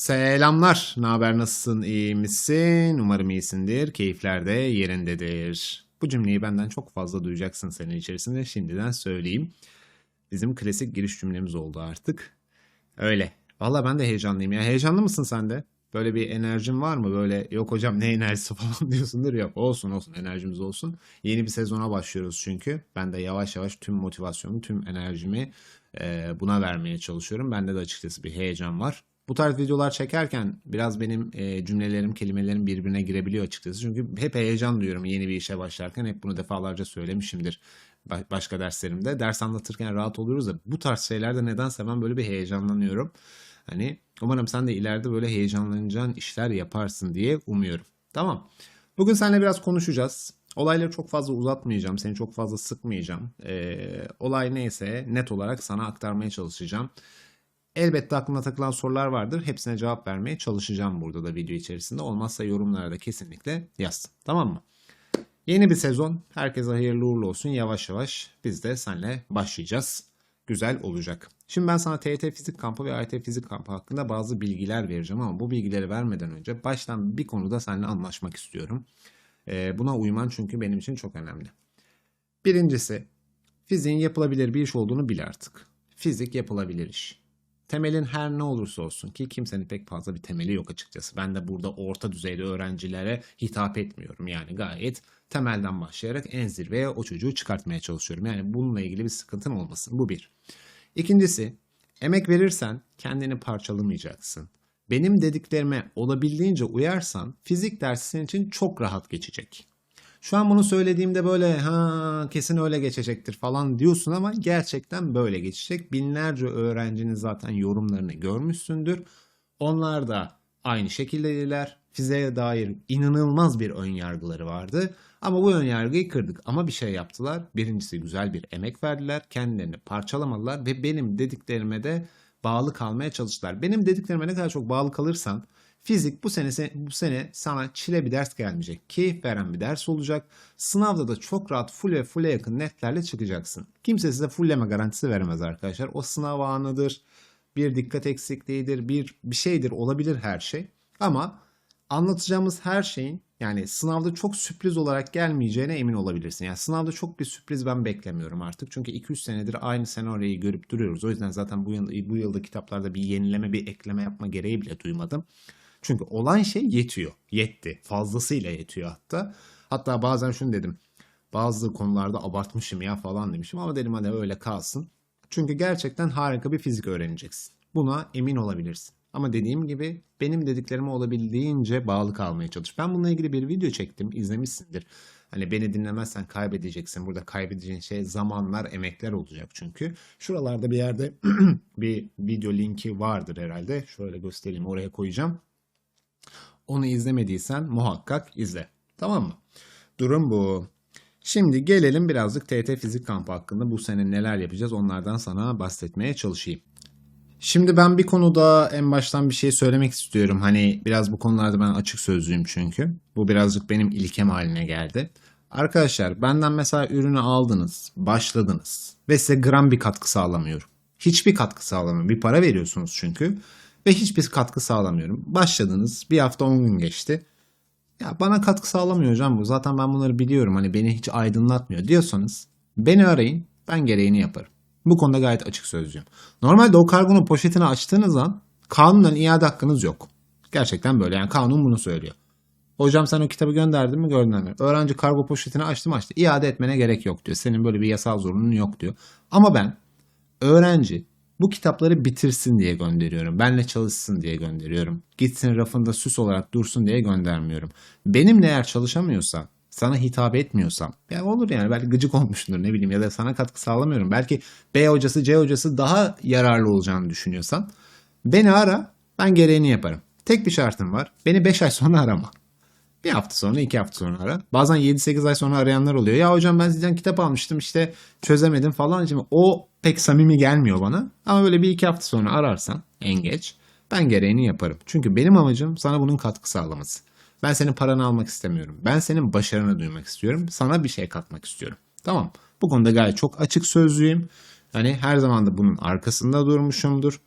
Selamlar. Ne haber? Nasılsın? İyi misin? Umarım iyisindir. Keyifler de yerindedir. Bu cümleyi benden çok fazla duyacaksın senin içerisinde. Şimdiden söyleyeyim. Bizim klasik giriş cümlemiz oldu artık. Öyle. Valla ben de heyecanlıyım ya. Heyecanlı mısın sen de? Böyle bir enerjin var mı? Böyle yok hocam ne enerjisi falan diyorsundur. Yok olsun olsun enerjimiz olsun. Yeni bir sezona başlıyoruz çünkü. Ben de yavaş yavaş tüm motivasyonumu, tüm enerjimi buna vermeye çalışıyorum. Bende de açıkçası bir heyecan var. Bu tarz videolar çekerken biraz benim e, cümlelerim, kelimelerim birbirine girebiliyor açıkçası. Çünkü hep heyecan duyuyorum yeni bir işe başlarken. Hep bunu defalarca söylemişimdir ba- başka derslerimde. Ders anlatırken rahat oluyoruz da bu tarz şeylerde nedense ben böyle bir heyecanlanıyorum. Hani umarım sen de ileride böyle heyecanlanacağın işler yaparsın diye umuyorum. Tamam. Bugün seninle biraz konuşacağız. Olayları çok fazla uzatmayacağım. Seni çok fazla sıkmayacağım. Ee, olay neyse net olarak sana aktarmaya çalışacağım. Elbette aklına takılan sorular vardır. Hepsine cevap vermeye çalışacağım burada da video içerisinde. Olmazsa yorumlara da kesinlikle yaz. Tamam mı? Yeni bir sezon. Herkese hayırlı uğurlu olsun. Yavaş yavaş biz de seninle başlayacağız. Güzel olacak. Şimdi ben sana TYT Fizik Kampı ve AYT Fizik Kampı hakkında bazı bilgiler vereceğim ama bu bilgileri vermeden önce baştan bir konuda seninle anlaşmak istiyorum. Ee, buna uyman çünkü benim için çok önemli. Birincisi, fiziğin yapılabilir bir iş olduğunu bil artık. Fizik yapılabilir iş. Temelin her ne olursa olsun ki kimsenin pek fazla bir temeli yok açıkçası. Ben de burada orta düzeyde öğrencilere hitap etmiyorum. Yani gayet temelden başlayarak en zirveye o çocuğu çıkartmaya çalışıyorum. Yani bununla ilgili bir sıkıntın olmasın. Bu bir. İkincisi, emek verirsen kendini parçalamayacaksın. Benim dediklerime olabildiğince uyarsan fizik dersi senin için çok rahat geçecek. Şu an bunu söylediğimde böyle ha kesin öyle geçecektir falan diyorsun ama gerçekten böyle geçecek. Binlerce öğrencinin zaten yorumlarını görmüşsündür. Onlar da aynı şekildeydiler. Fiziğe dair inanılmaz bir ön yargıları vardı. Ama bu ön yargıyı kırdık. Ama bir şey yaptılar. Birincisi güzel bir emek verdiler. Kendilerini parçalamadılar ve benim dediklerime de bağlı kalmaya çalıştılar. Benim dediklerime ne kadar çok bağlı kalırsan Fizik bu sene bu sene sana çile bir ders gelmeyecek. Keyif veren bir ders olacak. Sınavda da çok rahat full ve full'e yakın netlerle çıkacaksın. Kimse size fullleme garantisi veremez arkadaşlar. O sınav anıdır. Bir dikkat eksikliğidir. Bir bir şeydir. Olabilir her şey. Ama anlatacağımız her şeyin yani sınavda çok sürpriz olarak gelmeyeceğine emin olabilirsin. Yani sınavda çok bir sürpriz ben beklemiyorum artık. Çünkü 2-3 senedir aynı senaryoyu görüp duruyoruz. O yüzden zaten bu yıl, bu yılda kitaplarda bir yenileme, bir ekleme yapma gereği bile duymadım. Çünkü olan şey yetiyor. Yetti. Fazlasıyla yetiyor hatta. Hatta bazen şunu dedim. Bazı konularda abartmışım ya falan demişim ama dedim hadi öyle kalsın. Çünkü gerçekten harika bir fizik öğreneceksin. Buna emin olabilirsin. Ama dediğim gibi benim dediklerime olabildiğince bağlı kalmaya çalış. Ben bununla ilgili bir video çektim, izlemişsindir. Hani beni dinlemezsen kaybedeceksin. Burada kaybedeceğin şey zamanlar, emekler olacak çünkü. Şuralarda bir yerde bir video linki vardır herhalde. Şöyle göstereyim, oraya koyacağım. Onu izlemediysen muhakkak izle. Tamam mı? Durum bu. Şimdi gelelim birazcık TT Fizik Kampı hakkında bu sene neler yapacağız onlardan sana bahsetmeye çalışayım. Şimdi ben bir konuda en baştan bir şey söylemek istiyorum. Hani biraz bu konularda ben açık sözlüyüm çünkü. Bu birazcık benim ilkem haline geldi. Arkadaşlar benden mesela ürünü aldınız, başladınız ve size gram bir katkı sağlamıyorum. Hiçbir katkı sağlamıyorum. Bir para veriyorsunuz çünkü ve hiçbir katkı sağlamıyorum. Başladınız bir hafta 10 gün geçti. Ya bana katkı sağlamıyor hocam bu. Zaten ben bunları biliyorum. Hani beni hiç aydınlatmıyor diyorsanız beni arayın. Ben gereğini yaparım. Bu konuda gayet açık sözlüyüm. Normalde o kargonun poşetini açtığınız an kanunen iade hakkınız yok. Gerçekten böyle. Yani kanun bunu söylüyor. Hocam sen o kitabı gönderdin mi mü? Öğrenci kargo poşetini açtı mı açtı. İade etmene gerek yok diyor. Senin böyle bir yasal zorunluluğun yok diyor. Ama ben öğrenci bu kitapları bitirsin diye gönderiyorum. Benle çalışsın diye gönderiyorum. Gitsin rafında süs olarak dursun diye göndermiyorum. Benimle eğer çalışamıyorsan, sana hitap etmiyorsam, ya olur yani belki gıcık olmuşsundur ne bileyim ya da sana katkı sağlamıyorum. Belki B hocası, C hocası daha yararlı olacağını düşünüyorsan beni ara, ben gereğini yaparım. Tek bir şartım var. Beni 5 ay sonra arama. Bir hafta sonra, iki hafta sonra ara. Bazen 7-8 ay sonra arayanlar oluyor. Ya hocam ben sizden kitap almıştım işte çözemedim falan. Şimdi o pek samimi gelmiyor bana. Ama böyle bir iki hafta sonra ararsan en geç ben gereğini yaparım. Çünkü benim amacım sana bunun katkı sağlaması. Ben senin paranı almak istemiyorum. Ben senin başarını duymak istiyorum. Sana bir şey katmak istiyorum. Tamam. Bu konuda gayet çok açık sözlüyüm. Hani her zaman da bunun arkasında durmuşumdur.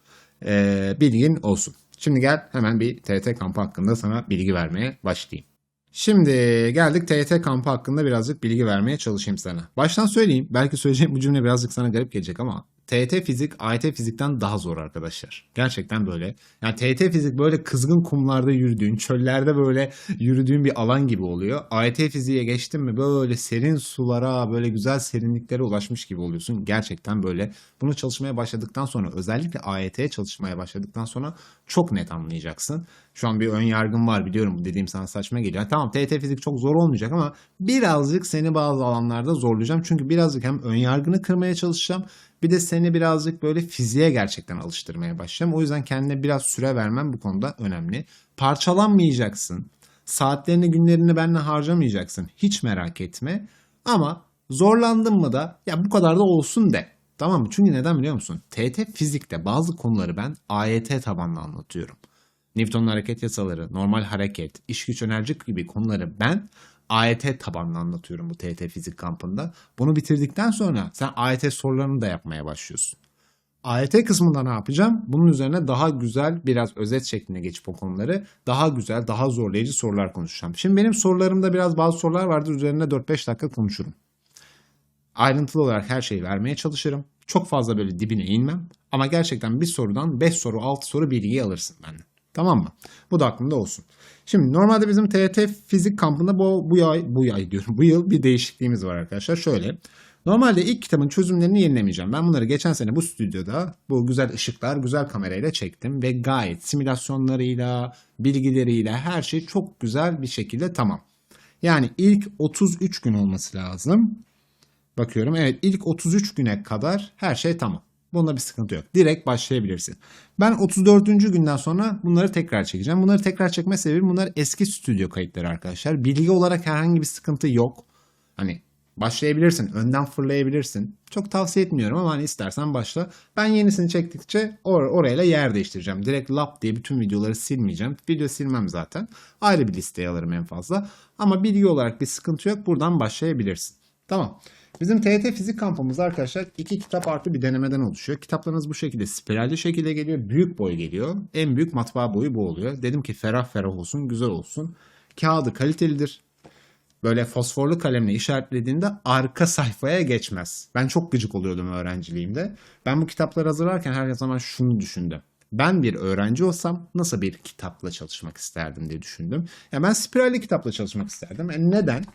Ee, bilgin olsun. Şimdi gel hemen bir TYT kampı hakkında sana bilgi vermeye başlayayım. Şimdi geldik TYT kampı hakkında birazcık bilgi vermeye çalışayım sana. Baştan söyleyeyim. Belki söyleyeceğim bu cümle birazcık sana garip gelecek ama TYT fizik AYT fizikten daha zor arkadaşlar. Gerçekten böyle. Yani TYT fizik böyle kızgın kumlarda yürüdüğün, çöllerde böyle yürüdüğün bir alan gibi oluyor. AYT fiziğe geçtin mi böyle serin sulara, böyle güzel serinliklere ulaşmış gibi oluyorsun. Gerçekten böyle. Bunu çalışmaya başladıktan sonra özellikle AYT'ye çalışmaya başladıktan sonra çok net anlayacaksın. Şu an bir ön yargım var biliyorum bu dediğim sana saçma geliyor. Tamam TYT fizik çok zor olmayacak ama birazcık seni bazı alanlarda zorlayacağım. Çünkü birazcık hem ön yargını kırmaya çalışacağım bir de seni birazcık böyle fiziğe gerçekten alıştırmaya başlayacağım. O yüzden kendine biraz süre vermem bu konuda önemli. Parçalanmayacaksın. Saatlerini günlerini benimle harcamayacaksın. Hiç merak etme. Ama zorlandın mı da ya bu kadar da olsun de. Tamam mı? Çünkü neden biliyor musun? TT fizikte bazı konuları ben AYT tabanlı anlatıyorum. Newton'un hareket yasaları, normal hareket, iş güç enerji gibi konuları ben AYT tabanlı anlatıyorum bu TET fizik kampında. Bunu bitirdikten sonra sen AYT sorularını da yapmaya başlıyorsun. AYT kısmında ne yapacağım? Bunun üzerine daha güzel biraz özet şeklinde geçip o konuları daha güzel, daha zorlayıcı sorular konuşacağım. Şimdi benim sorularımda biraz bazı sorular vardı. Üzerine 4-5 dakika konuşurum. Ayrıntılı olarak her şeyi vermeye çalışırım. Çok fazla böyle dibine inmem. Ama gerçekten bir sorudan 5 soru, 6 soru bilgi alırsın benden. Tamam mı? Bu da aklımda olsun. Şimdi normalde bizim TYT fizik kampında bu, bu ay, bu ay diyorum, bu yıl bir değişikliğimiz var arkadaşlar. Şöyle. Normalde ilk kitabın çözümlerini yenilemeyeceğim. Ben bunları geçen sene bu stüdyoda bu güzel ışıklar, güzel kamerayla çektim ve gayet simülasyonlarıyla, bilgileriyle her şey çok güzel bir şekilde tamam. Yani ilk 33 gün olması lazım. Bakıyorum evet ilk 33 güne kadar her şey tamam. Bunda bir sıkıntı yok. Direkt başlayabilirsin. Ben 34. günden sonra bunları tekrar çekeceğim. Bunları tekrar çekme sebebim bunlar eski stüdyo kayıtları arkadaşlar. Bilgi olarak herhangi bir sıkıntı yok. Hani başlayabilirsin. Önden fırlayabilirsin. Çok tavsiye etmiyorum ama hani istersen başla. Ben yenisini çektikçe or orayla yer değiştireceğim. Direkt lap diye bütün videoları silmeyeceğim. Video silmem zaten. Ayrı bir listeye alırım en fazla. Ama bilgi olarak bir sıkıntı yok. Buradan başlayabilirsin. Tamam. Bizim TYT fizik kampımız arkadaşlar iki kitap artı bir denemeden oluşuyor. Kitaplarınız bu şekilde spiralli şekilde geliyor. Büyük boy geliyor. En büyük matbaa boyu bu oluyor. Dedim ki ferah ferah olsun, güzel olsun. Kağıdı kalitelidir. Böyle fosforlu kalemle işaretlediğinde arka sayfaya geçmez. Ben çok gıcık oluyordum öğrenciliğimde. Ben bu kitapları hazırlarken her zaman şunu düşündüm. Ben bir öğrenci olsam nasıl bir kitapla çalışmak isterdim diye düşündüm. Ya ben spiralli kitapla çalışmak isterdim. E neden?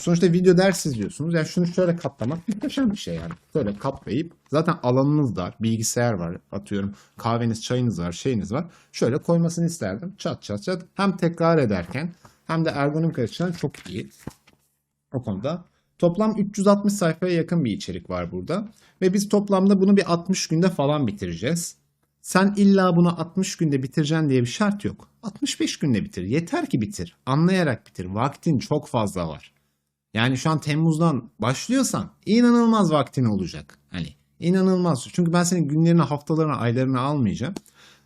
Sonuçta video ders izliyorsunuz. Yani şunu şöyle katlamak muhteşem bir şey yani. Böyle katlayıp zaten alanınız dar, bilgisayar var. Atıyorum kahveniz, çayınız var, şeyiniz var. Şöyle koymasını isterdim. Çat çat çat. Hem tekrar ederken hem de ergonomik açıdan çok iyi. O konuda. Toplam 360 sayfaya yakın bir içerik var burada. Ve biz toplamda bunu bir 60 günde falan bitireceğiz. Sen illa bunu 60 günde bitireceksin diye bir şart yok. 65 günde bitir. Yeter ki bitir. Anlayarak bitir. Vaktin çok fazla var. Yani şu an Temmuz'dan başlıyorsan inanılmaz vaktin olacak. Hani inanılmaz. Çünkü ben senin günlerini, haftalarını, aylarını almayacağım.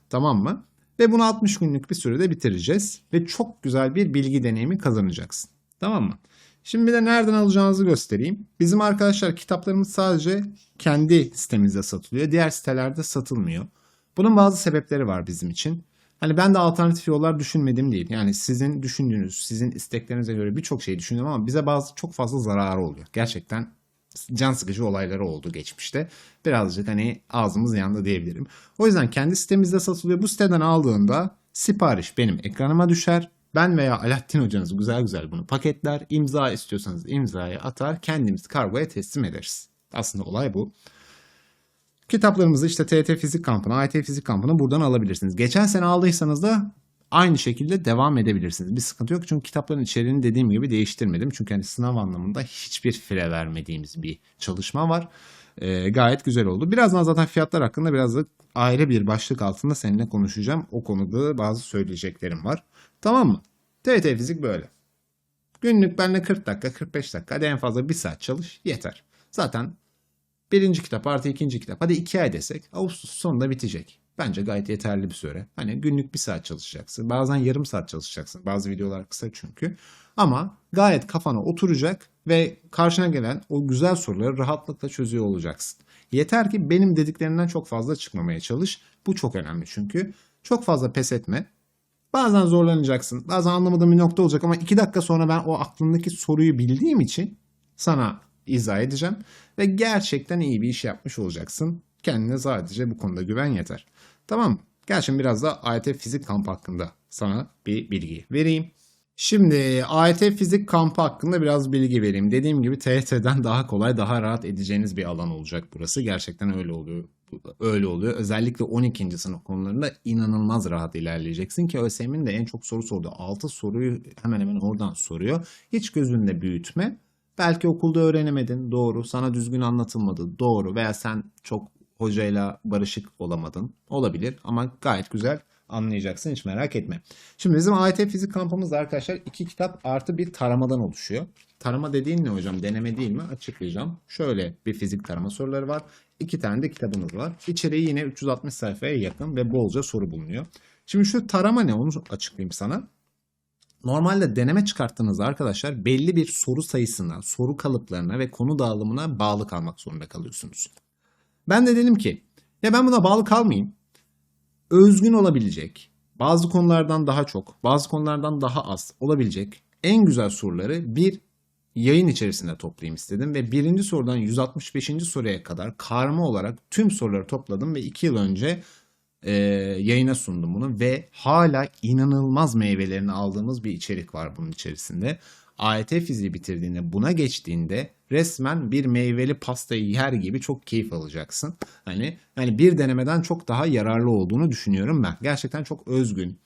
Tamam mı? Ve bunu 60 günlük bir sürede bitireceğiz. Ve çok güzel bir bilgi deneyimi kazanacaksın. Tamam mı? Şimdi bir de nereden alacağınızı göstereyim. Bizim arkadaşlar kitaplarımız sadece kendi sitemizde satılıyor. Diğer sitelerde satılmıyor. Bunun bazı sebepleri var bizim için. Hani ben de alternatif yollar düşünmedim değil. Yani sizin düşündüğünüz, sizin isteklerinize göre birçok şey düşündüm ama bize bazı çok fazla zararı oluyor. Gerçekten can sıkıcı olayları oldu geçmişte. Birazcık hani ağzımız yandı diyebilirim. O yüzden kendi sitemizde satılıyor. Bu siteden aldığında sipariş benim ekranıma düşer. Ben veya Alaaddin hocanız güzel güzel bunu paketler. İmza istiyorsanız imzayı atar. Kendimiz kargoya teslim ederiz. Aslında olay bu. Kitaplarımızı işte TET Fizik Kampı'na, AYT Fizik Kampı'na buradan alabilirsiniz. Geçen sene aldıysanız da aynı şekilde devam edebilirsiniz. Bir sıkıntı yok çünkü kitapların içeriğini dediğim gibi değiştirmedim. Çünkü hani sınav anlamında hiçbir fire vermediğimiz bir çalışma var. Ee, gayet güzel oldu. Birazdan zaten fiyatlar hakkında biraz da ayrı bir başlık altında seninle konuşacağım. O konuda bazı söyleyeceklerim var. Tamam mı? TET Fizik böyle. Günlük benimle 40 dakika, 45 dakika, hadi en fazla bir saat çalış yeter. Zaten Birinci kitap artı ikinci kitap. Hadi iki ay desek Ağustos sonunda bitecek. Bence gayet yeterli bir süre. Hani günlük bir saat çalışacaksın. Bazen yarım saat çalışacaksın. Bazı videolar kısa çünkü. Ama gayet kafana oturacak ve karşına gelen o güzel soruları rahatlıkla çözüyor olacaksın. Yeter ki benim dediklerimden çok fazla çıkmamaya çalış. Bu çok önemli çünkü. Çok fazla pes etme. Bazen zorlanacaksın. Bazen anlamadığın bir nokta olacak ama iki dakika sonra ben o aklındaki soruyu bildiğim için sana izah edeceğim. Ve gerçekten iyi bir iş yapmış olacaksın. Kendine sadece bu konuda güven yeter. Tamam? Gel şimdi biraz da AYT fizik kampı hakkında sana bir bilgi vereyim. Şimdi AYT fizik kampı hakkında biraz bilgi vereyim. Dediğim gibi TYT'den daha kolay, daha rahat edeceğiniz bir alan olacak burası. Gerçekten öyle oluyor. Öyle oluyor. Özellikle 12. sınıf konularında inanılmaz rahat ilerleyeceksin ki ÖSYM'in de en çok soru sorduğu 6 soruyu hemen hemen oradan soruyor. Hiç gözünde büyütme. Belki okulda öğrenemedin, doğru. Sana düzgün anlatılmadı, doğru. Veya sen çok hocayla barışık olamadın, olabilir. Ama gayet güzel anlayacaksın, hiç merak etme. Şimdi bizim AYT fizik kampımız da arkadaşlar iki kitap artı bir taramadan oluşuyor. Tarama dediğin ne hocam? Deneme değil mi? Açıklayacağım. Şöyle bir fizik tarama soruları var. İki tane de kitabımız var. İçeriği yine 360 sayfaya yakın ve bolca soru bulunuyor. Şimdi şu tarama ne? Onu açıklayayım sana. Normalde deneme çıkarttığınızda arkadaşlar belli bir soru sayısına, soru kalıplarına ve konu dağılımına bağlı kalmak zorunda kalıyorsunuz. Ben de dedim ki ya ben buna bağlı kalmayayım. Özgün olabilecek, bazı konulardan daha çok, bazı konulardan daha az olabilecek en güzel soruları bir yayın içerisinde toplayayım istedim ve birinci sorudan 165. soruya kadar karma olarak tüm soruları topladım ve 2 yıl önce e, yayına sundum bunu ve hala inanılmaz meyvelerini aldığımız bir içerik var bunun içerisinde. AYT fiziği bitirdiğinde buna geçtiğinde resmen bir meyveli pastayı yer gibi çok keyif alacaksın. Hani hani bir denemeden çok daha yararlı olduğunu düşünüyorum ben. Gerçekten çok özgün.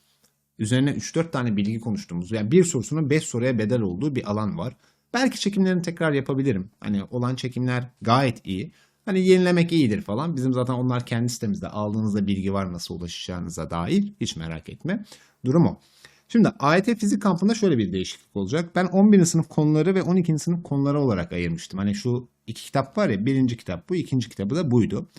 Üzerine 3-4 tane bilgi konuştuğumuz yani bir sorusunun 5 soruya bedel olduğu bir alan var. Belki çekimlerini tekrar yapabilirim. Hani olan çekimler gayet iyi. Hani yenilemek iyidir falan. Bizim zaten onlar kendi sitemizde aldığınızda bilgi var nasıl ulaşacağınıza dair. Hiç merak etme. Durum o. Şimdi AYT fizik kampında şöyle bir değişiklik olacak. Ben 11. sınıf konuları ve 12. sınıf konuları olarak ayırmıştım. Hani şu iki kitap var ya birinci kitap bu ikinci kitabı da buydu.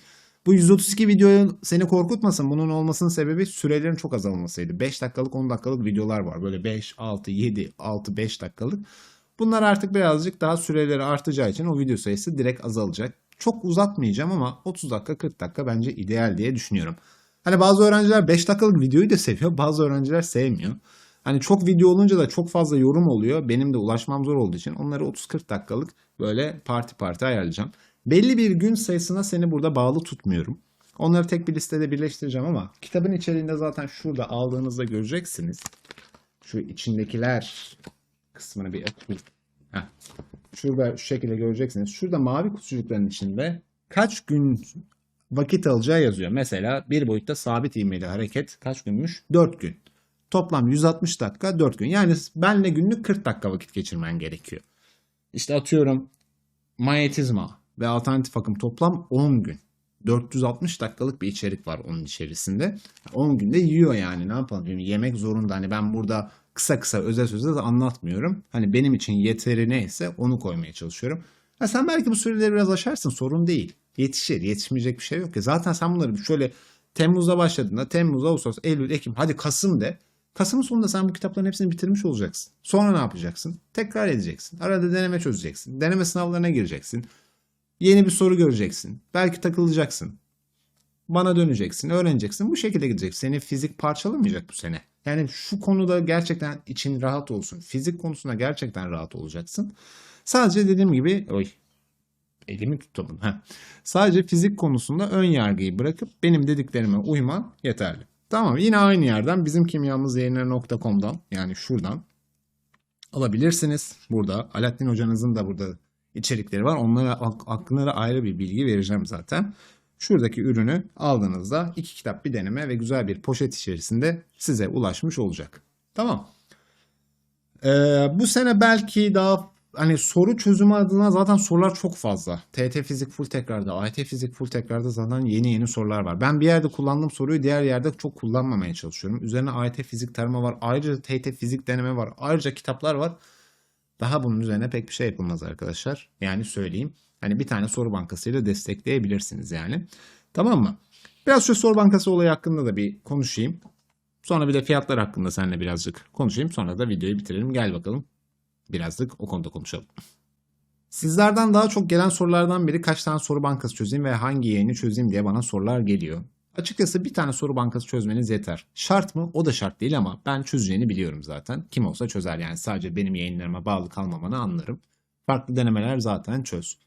Bu 132 videoyu seni korkutmasın. Bunun olmasının sebebi sürelerin çok azalmasıydı. 5 dakikalık 10 dakikalık videolar var. Böyle 5, 6, 7, 6, 5 dakikalık. Bunlar artık birazcık daha süreleri artacağı için o video sayısı direkt azalacak. Çok uzatmayacağım ama 30 dakika 40 dakika bence ideal diye düşünüyorum. Hani bazı öğrenciler 5 dakikalık videoyu da seviyor bazı öğrenciler sevmiyor. Hani çok video olunca da çok fazla yorum oluyor. Benim de ulaşmam zor olduğu için onları 30-40 dakikalık böyle parti parti ayarlayacağım. Belli bir gün sayısına seni burada bağlı tutmuyorum. Onları tek bir listede birleştireceğim ama kitabın içeriğinde zaten şurada aldığınızda göreceksiniz. Şu içindekiler kısmını bir açayım. Şurada şu şekilde göreceksiniz. Şurada mavi kutucukların içinde kaç gün vakit alacağı yazıyor. Mesela bir boyutta sabit ivmeli hareket kaç günmüş? 4 gün. Toplam 160 dakika 4 gün. Yani benle günlük 40 dakika vakit geçirmen gerekiyor. İşte atıyorum manyetizma ve alternatif akım toplam 10 gün. 460 dakikalık bir içerik var onun içerisinde. 10 günde yiyor yani ne yapalım yemek zorunda. Hani ben burada kısa kısa özel sözle de anlatmıyorum. Hani benim için yeteri neyse onu koymaya çalışıyorum. Ha sen belki bu süreleri biraz aşarsın sorun değil. Yetişir yetişmeyecek bir şey yok ki. Zaten sen bunları şöyle Temmuz'da başladığında Temmuz, Ağustos, Eylül, Ekim hadi Kasım de. Kasım'ın sonunda sen bu kitapların hepsini bitirmiş olacaksın. Sonra ne yapacaksın? Tekrar edeceksin. Arada deneme çözeceksin. Deneme sınavlarına gireceksin. Yeni bir soru göreceksin. Belki takılacaksın. Bana döneceksin, öğreneceksin. Bu şekilde gideceksin. Seni fizik parçalamayacak bu sene. Yani şu konuda gerçekten için rahat olsun. Fizik konusunda gerçekten rahat olacaksın. Sadece dediğim gibi oy elimi tutamadım. Heh. Sadece fizik konusunda ön yargıyı bırakıp benim dediklerime uyman yeterli. Tamam yine aynı yerden bizim kimyamız yayınları.com'dan yani şuradan alabilirsiniz. Burada Alaaddin hocanızın da burada içerikleri var. Onlara aklına ayrı bir bilgi vereceğim zaten. Şuradaki ürünü aldığınızda iki kitap bir deneme ve güzel bir poşet içerisinde size ulaşmış olacak. Tamam. Ee, bu sene belki daha hani soru çözümü adına zaten sorular çok fazla. TT fizik full tekrarda, AYT fizik full tekrarda zaten yeni yeni sorular var. Ben bir yerde kullandığım soruyu diğer yerde çok kullanmamaya çalışıyorum. Üzerine AYT fizik tarama var. Ayrıca TT fizik deneme var. Ayrıca kitaplar var. Daha bunun üzerine pek bir şey yapılmaz arkadaşlar. Yani söyleyeyim. Hani bir tane soru bankasıyla destekleyebilirsiniz yani. Tamam mı? Biraz şu soru bankası olayı hakkında da bir konuşayım. Sonra bir de fiyatlar hakkında seninle birazcık konuşayım. Sonra da videoyu bitirelim. Gel bakalım. Birazcık o konuda konuşalım. Sizlerden daha çok gelen sorulardan biri kaç tane soru bankası çözeyim ve hangi yayını çözeyim diye bana sorular geliyor. Açıkçası bir tane soru bankası çözmeniz yeter. Şart mı? O da şart değil ama ben çözeceğini biliyorum zaten. Kim olsa çözer yani sadece benim yayınlarıma bağlı kalmamanı anlarım. Farklı denemeler zaten çöz.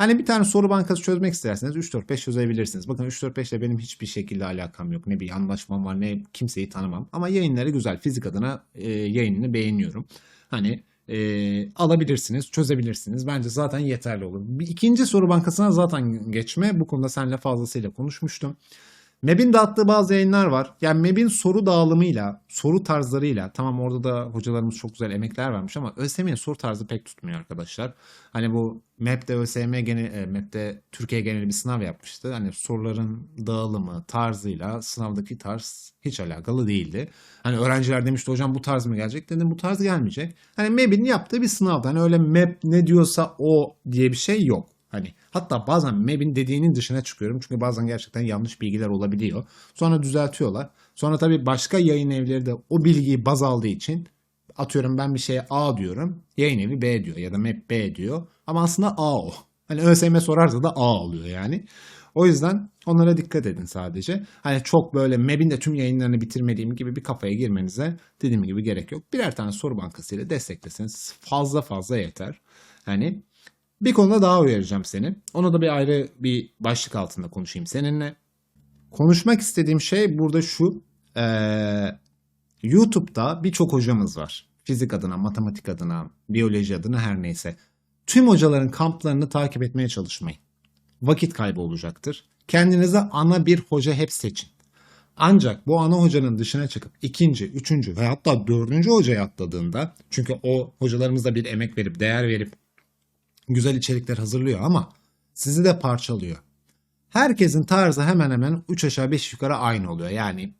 Hani bir tane soru bankası çözmek isterseniz 3-4-5 çözebilirsiniz. Bakın 3-4-5 ile benim hiçbir şekilde alakam yok. Ne bir anlaşmam var ne kimseyi tanımam. Ama yayınları güzel. Fizik adına e, yayınını beğeniyorum. Hani e, alabilirsiniz, çözebilirsiniz. Bence zaten yeterli olur. Bir ikinci soru bankasına zaten geçme. Bu konuda seninle fazlasıyla konuşmuştum. MEB'in dağıttığı bazı yayınlar var. Yani MEB'in soru dağılımıyla, soru tarzlarıyla tamam orada da hocalarımız çok güzel emekler vermiş ama ÖSYM'nin soru tarzı pek tutmuyor arkadaşlar. Hani bu MEB'de ÖSYM gene, e, MEB'de Türkiye geneli bir sınav yapmıştı. Hani soruların dağılımı, tarzıyla sınavdaki tarz hiç alakalı değildi. Hani öğrenciler demişti hocam bu tarz mı gelecek? Dedim bu tarz gelmeyecek. Hani MEB'in yaptığı bir sınavda hani öyle MEB ne diyorsa o diye bir şey yok. Hani hatta bazen MEB'in dediğinin dışına çıkıyorum. Çünkü bazen gerçekten yanlış bilgiler olabiliyor. Sonra düzeltiyorlar. Sonra tabii başka yayın evleri de o bilgiyi baz aldığı için atıyorum ben bir şeye A diyorum. Yayın evi B diyor ya da MEB B diyor. Ama aslında A o. Hani ÖSYM sorarsa da A oluyor yani. O yüzden onlara dikkat edin sadece. Hani çok böyle MEB'in de tüm yayınlarını bitirmediğim gibi bir kafaya girmenize dediğim gibi gerek yok. Birer tane soru bankasıyla destekleseniz fazla fazla yeter. Hani bir konuda daha uyaracağım seni. Onu da bir ayrı bir başlık altında konuşayım seninle. Konuşmak istediğim şey burada şu. Ee, YouTube'da birçok hocamız var. Fizik adına, matematik adına, biyoloji adına her neyse. Tüm hocaların kamplarını takip etmeye çalışmayın. Vakit kaybı olacaktır. Kendinize ana bir hoca hep seçin. Ancak bu ana hocanın dışına çıkıp ikinci, üçüncü ve hatta dördüncü hocaya atladığında çünkü o hocalarımız bir emek verip, değer verip güzel içerikler hazırlıyor ama sizi de parçalıyor. Herkesin tarzı hemen hemen 3 aşağı 5 yukarı aynı oluyor. Yani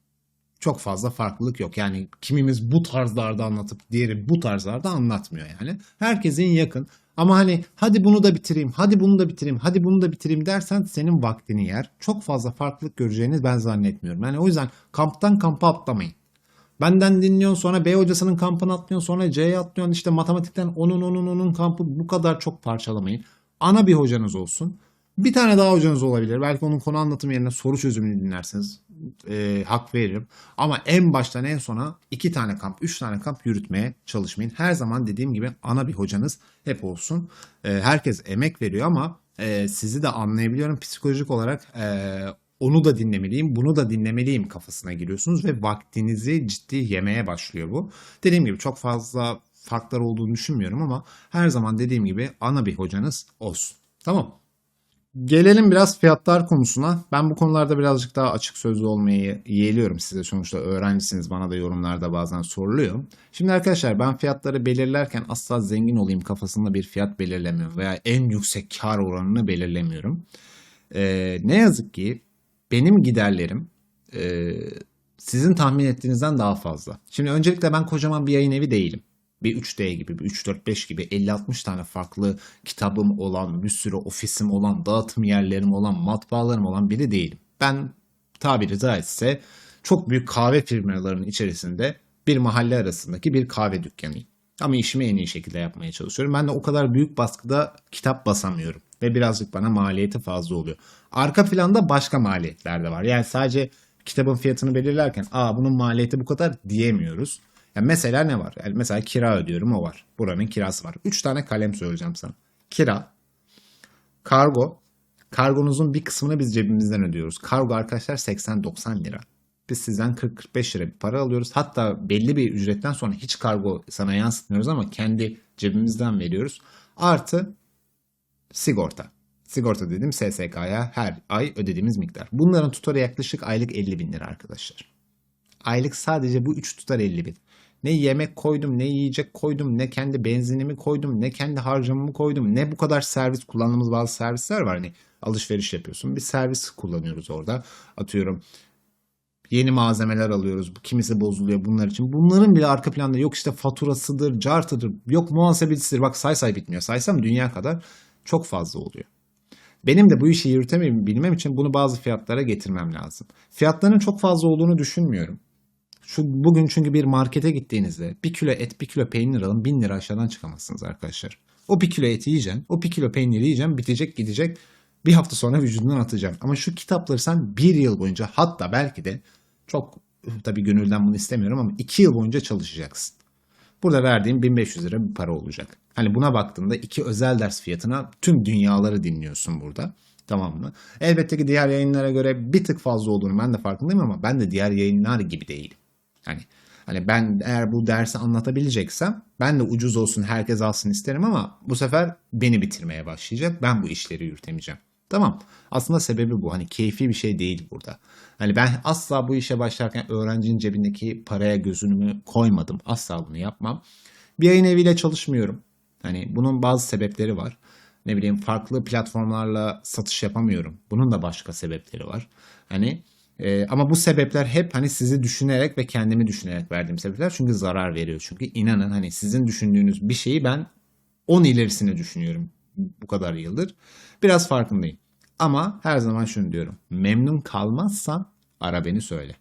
çok fazla farklılık yok. Yani kimimiz bu tarzlarda anlatıp diğeri bu tarzlarda anlatmıyor yani. Herkesin yakın. Ama hani hadi bunu da bitireyim, hadi bunu da bitireyim, hadi bunu da bitireyim dersen senin vaktini yer. Çok fazla farklılık göreceğiniz ben zannetmiyorum. Yani o yüzden kamptan kampa atlamayın. Benden dinliyorsun sonra B hocasının kampını atlıyorsun sonra C'ye atlıyorsun işte matematikten onun onun onun kampı bu kadar çok parçalamayın. Ana bir hocanız olsun. Bir tane daha hocanız olabilir. Belki onun konu anlatımı yerine soru çözümünü dinlersiniz. Ee, hak veririm. Ama en baştan en sona iki tane kamp, üç tane kamp yürütmeye çalışmayın. Her zaman dediğim gibi ana bir hocanız hep olsun. Ee, herkes emek veriyor ama e, sizi de anlayabiliyorum. Psikolojik olarak e, onu da dinlemeliyim, bunu da dinlemeliyim kafasına giriyorsunuz ve vaktinizi ciddi yemeye başlıyor bu. Dediğim gibi çok fazla farklar olduğunu düşünmüyorum ama her zaman dediğim gibi ana bir hocanız olsun. Tamam. Gelelim biraz fiyatlar konusuna. Ben bu konularda birazcık daha açık sözlü olmayı yeğliyorum size. Sonuçta öğrencisiniz. Bana da yorumlarda bazen soruluyor. Şimdi arkadaşlar ben fiyatları belirlerken asla zengin olayım kafasında bir fiyat belirlemiyorum. Veya en yüksek kar oranını belirlemiyorum. Ee, ne yazık ki benim giderlerim e, sizin tahmin ettiğinizden daha fazla. Şimdi öncelikle ben kocaman bir yayın evi değilim. Bir 3D gibi, bir 3-4-5 gibi 50-60 tane farklı kitabım olan, bir sürü ofisim olan, dağıtım yerlerim olan, matbaalarım olan biri değilim. Ben tabiri caizse çok büyük kahve firmalarının içerisinde bir mahalle arasındaki bir kahve dükkanıyım. Ama işimi en iyi şekilde yapmaya çalışıyorum. Ben de o kadar büyük baskıda kitap basamıyorum. Ve birazcık bana maliyeti fazla oluyor. Arka planda başka maliyetler de var. Yani sadece kitabın fiyatını belirlerken aa bunun maliyeti bu kadar diyemiyoruz. Yani mesela ne var? Yani mesela kira ödüyorum o var. Buranın kirası var. 3 tane kalem söyleyeceğim sana. Kira, kargo. Kargonuzun bir kısmını biz cebimizden ödüyoruz. Kargo arkadaşlar 80-90 lira. Biz sizden 40-45 lira bir para alıyoruz. Hatta belli bir ücretten sonra hiç kargo sana yansıtmıyoruz ama kendi cebimizden veriyoruz. Artı sigorta. Sigorta dedim SSK'ya her ay ödediğimiz miktar. Bunların tutarı yaklaşık aylık 50 bin lira arkadaşlar. Aylık sadece bu 3 tutar 50 bin. Ne yemek koydum, ne yiyecek koydum, ne kendi benzinimi koydum, ne kendi harcamamı koydum, ne bu kadar servis kullandığımız bazı servisler var. Hani alışveriş yapıyorsun. Bir servis kullanıyoruz orada. Atıyorum yeni malzemeler alıyoruz. Kimisi bozuluyor bunlar için. Bunların bile arka planda yok işte faturasıdır, cartıdır, yok muhasebecisidir. Bak say say bitmiyor. Saysam dünya kadar çok fazla oluyor. Benim de bu işi yürütemem bilmem için bunu bazı fiyatlara getirmem lazım. Fiyatların çok fazla olduğunu düşünmüyorum. Şu bugün çünkü bir markete gittiğinizde bir kilo et bir kilo peynir alın bin lira aşağıdan çıkamazsınız arkadaşlar. O bir kilo eti yiyeceksin. O bir kilo peyniri yiyeceksin bitecek gidecek. Bir hafta sonra vücudundan atacaksın. Ama şu kitapları sen bir yıl boyunca hatta belki de çok tabii gönülden bunu istemiyorum ama iki yıl boyunca çalışacaksın. Burada verdiğim 1500 lira bir para olacak. Hani buna baktığında iki özel ders fiyatına tüm dünyaları dinliyorsun burada. Tamam mı? Elbette ki diğer yayınlara göre bir tık fazla olduğunu ben de farkındayım ama ben de diğer yayınlar gibi değilim. Hani hani ben eğer bu dersi anlatabileceksem ben de ucuz olsun herkes alsın isterim ama bu sefer beni bitirmeye başlayacak. Ben bu işleri yürütemeyeceğim. Tamam. Aslında sebebi bu. Hani keyfi bir şey değil burada. Hani ben asla bu işe başlarken öğrencinin cebindeki paraya gözümü koymadım. Asla bunu yapmam. Bir yayın eviyle çalışmıyorum. Hani bunun bazı sebepleri var. Ne bileyim farklı platformlarla satış yapamıyorum. Bunun da başka sebepleri var. Hani e, ama bu sebepler hep hani sizi düşünerek ve kendimi düşünerek verdiğim sebepler. Çünkü zarar veriyor. Çünkü inanın hani sizin düşündüğünüz bir şeyi ben 10 ilerisini düşünüyorum bu kadar yıldır. Biraz farkındayım. Ama her zaman şunu diyorum. Memnun kalmazsan ara beni söyle.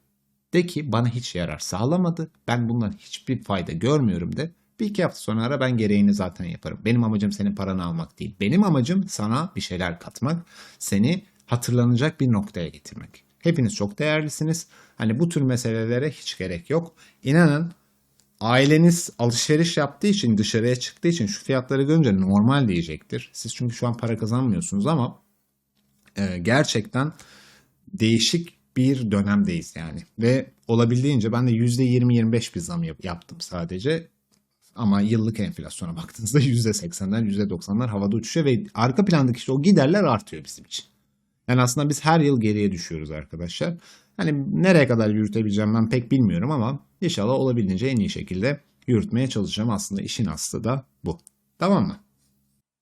De ki bana hiç yarar sağlamadı. Ben bundan hiçbir fayda görmüyorum de. Bir iki hafta sonra ara ben gereğini zaten yaparım. Benim amacım senin paranı almak değil. Benim amacım sana bir şeyler katmak. Seni hatırlanacak bir noktaya getirmek. Hepiniz çok değerlisiniz. Hani bu tür meselelere hiç gerek yok. İnanın aileniz alışveriş yaptığı için dışarıya çıktığı için şu fiyatları görünce normal diyecektir. Siz çünkü şu an para kazanmıyorsunuz ama e, gerçekten değişik bir dönemdeyiz yani. Ve olabildiğince ben de %20-25 bir zam yap- yaptım sadece. Ama yıllık enflasyona baktığınızda %80'ler %90'lar havada uçuşuyor ve arka plandaki işte o giderler artıyor bizim için. Yani aslında biz her yıl geriye düşüyoruz arkadaşlar. Hani nereye kadar yürütebileceğim ben pek bilmiyorum ama inşallah olabildiğince en iyi şekilde yürütmeye çalışacağım. Aslında işin aslı da bu. Tamam mı?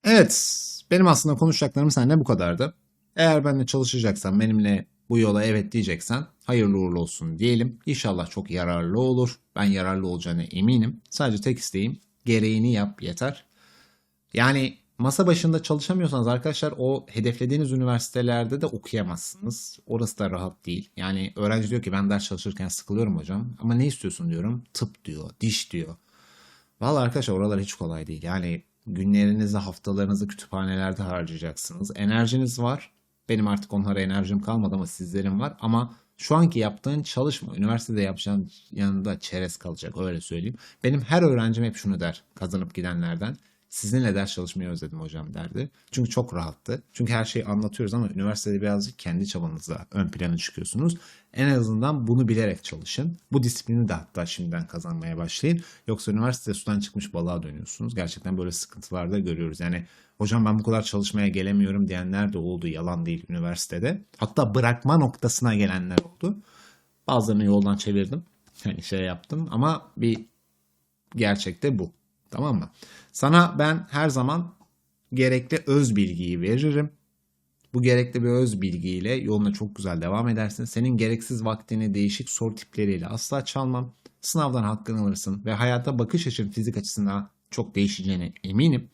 Evet, benim aslında konuşacaklarım seninle bu kadardı. Eğer benimle çalışacaksan, benimle bu yola evet diyeceksen hayırlı uğurlu olsun diyelim. İnşallah çok yararlı olur. Ben yararlı olacağına eminim. Sadece tek isteğim gereğini yap yeter. Yani masa başında çalışamıyorsanız arkadaşlar o hedeflediğiniz üniversitelerde de okuyamazsınız. Orası da rahat değil. Yani öğrenci diyor ki ben ders çalışırken sıkılıyorum hocam. Ama ne istiyorsun diyorum. Tıp diyor, diş diyor. Vallahi arkadaşlar oralar hiç kolay değil. Yani günlerinizi, haftalarınızı kütüphanelerde harcayacaksınız. Enerjiniz var. Benim artık onlara enerjim kalmadı ama sizlerin var. Ama şu anki yaptığın çalışma, üniversitede yapacağın yanında çerez kalacak öyle söyleyeyim. Benim her öğrencim hep şunu der kazanıp gidenlerden. Sizinle ders çalışmayı özledim hocam derdi. Çünkü çok rahattı. Çünkü her şeyi anlatıyoruz ama üniversitede birazcık kendi çabanızla ön plana çıkıyorsunuz. En azından bunu bilerek çalışın. Bu disiplini de hatta şimdiden kazanmaya başlayın. Yoksa üniversitede sudan çıkmış balığa dönüyorsunuz. Gerçekten böyle sıkıntılar da görüyoruz. Yani hocam ben bu kadar çalışmaya gelemiyorum diyenler de oldu. Yalan değil üniversitede. Hatta bırakma noktasına gelenler oldu. Bazılarını yoldan çevirdim. Yani şey yaptım ama bir gerçekte bu. Tamam mı? Sana ben her zaman gerekli öz bilgiyi veririm. Bu gerekli bir öz bilgiyle yoluna çok güzel devam edersin. Senin gereksiz vaktini değişik soru tipleriyle asla çalmam. Sınavdan hakkını alırsın ve hayata bakış açın fizik açısından çok değişeceğine eminim.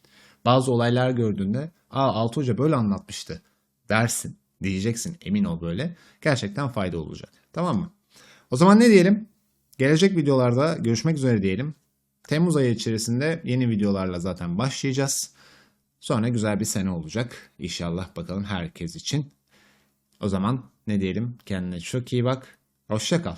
Bazı olaylar gördüğünde aa Altı Hoca böyle anlatmıştı dersin diyeceksin emin ol böyle. Gerçekten fayda olacak. Tamam mı? O zaman ne diyelim? Gelecek videolarda görüşmek üzere diyelim. Temmuz ayı içerisinde yeni videolarla zaten başlayacağız. Sonra güzel bir sene olacak. İnşallah bakalım herkes için. O zaman ne diyelim? Kendine çok iyi bak. Hoşça kal.